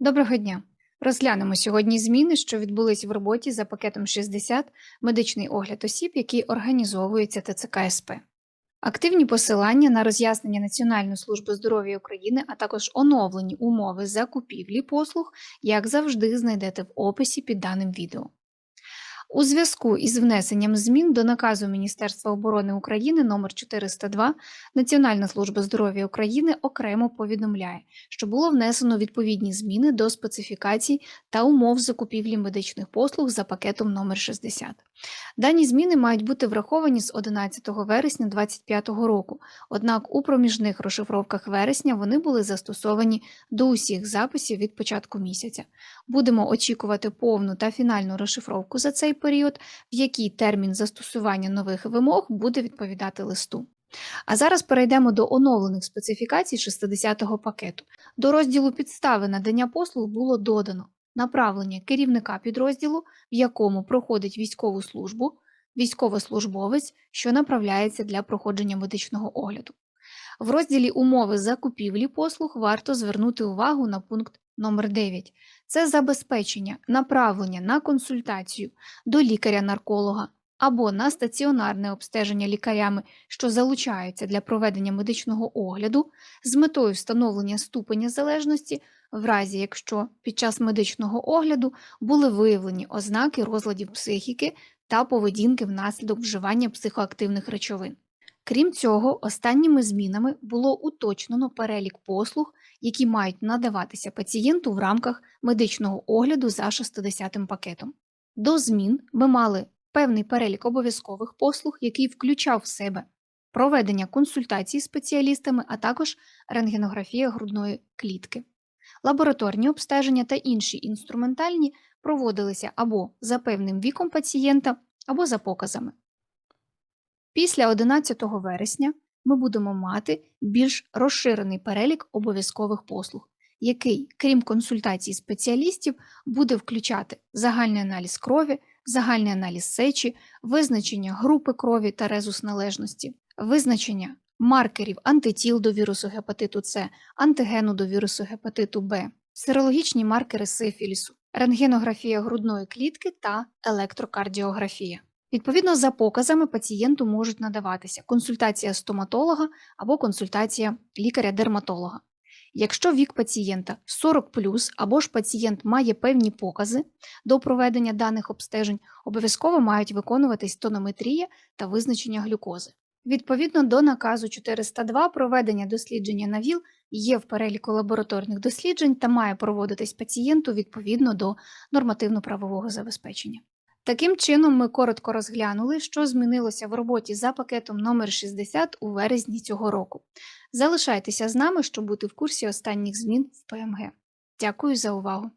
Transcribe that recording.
Доброго дня! Розглянемо сьогодні зміни, що відбулись в роботі за пакетом 60 медичний огляд осіб, які організовуються ТЦК СП. Активні посилання на роз'яснення Національної служби здоров'я України, а також оновлені умови закупівлі послуг, як завжди, знайдете в описі під даним відео. У зв'язку із внесенням змін до наказу Міністерства оборони України номер 402 Національна служба здоров'я України окремо повідомляє, що було внесено відповідні зміни до специфікацій та умов закупівлі медичних послуг за пакетом номер 60. Дані зміни мають бути враховані з 11 вересня 2025 року, однак у проміжних розшифровках вересня вони були застосовані до усіх записів від початку місяця. Будемо очікувати повну та фінальну розшифровку за цей період, в який термін застосування нових вимог буде відповідати листу. А зараз перейдемо до оновлених специфікацій 60-го пакету. До розділу підстави надання послуг було додано направлення керівника підрозділу, в якому проходить військову службу, військовослужбовець, що направляється для проходження медичного огляду. В розділі Умови закупівлі послуг варто звернути увагу на пункт номер 9 це забезпечення направлення на консультацію до лікаря-нарколога або на стаціонарне обстеження лікарями, що залучаються для проведення медичного огляду з метою встановлення ступеня залежності, в разі якщо під час медичного огляду були виявлені ознаки розладів психіки та поведінки внаслідок вживання психоактивних речовин. Крім цього, останніми змінами було уточнено перелік послуг, які мають надаватися пацієнту в рамках медичного огляду за 60-м пакетом. До змін ми мали певний перелік обов'язкових послуг, який включав в себе проведення консультацій з спеціалістами, а також рентгенографія грудної клітки. Лабораторні обстеження та інші інструментальні проводилися або за певним віком пацієнта, або за показами. Після 11 вересня ми будемо мати більш розширений перелік обов'язкових послуг, який, крім консультацій спеціалістів, буде включати загальний аналіз крові, загальний аналіз сечі, визначення групи крові та резус належності, визначення маркерів антитіл до вірусу гепатиту С, антигену до вірусу гепатиту Б, серологічні маркери сифілісу, рентгенографія грудної клітки та електрокардіографія. Відповідно, за показами пацієнту можуть надаватися консультація стоматолога або консультація лікаря-дерматолога. Якщо вік пацієнта 40 або ж пацієнт має певні покази до проведення даних обстежень, обов'язково мають виконуватись тонометрія та визначення глюкози. Відповідно до наказу 402 проведення дослідження на ВІЛ є в переліку лабораторних досліджень та має проводитись пацієнту відповідно до нормативно-правового забезпечення. Таким чином, ми коротко розглянули, що змінилося в роботі за пакетом номер 60 у вересні цього року. Залишайтеся з нами, щоб бути в курсі останніх змін в ПМГ. Дякую за увагу!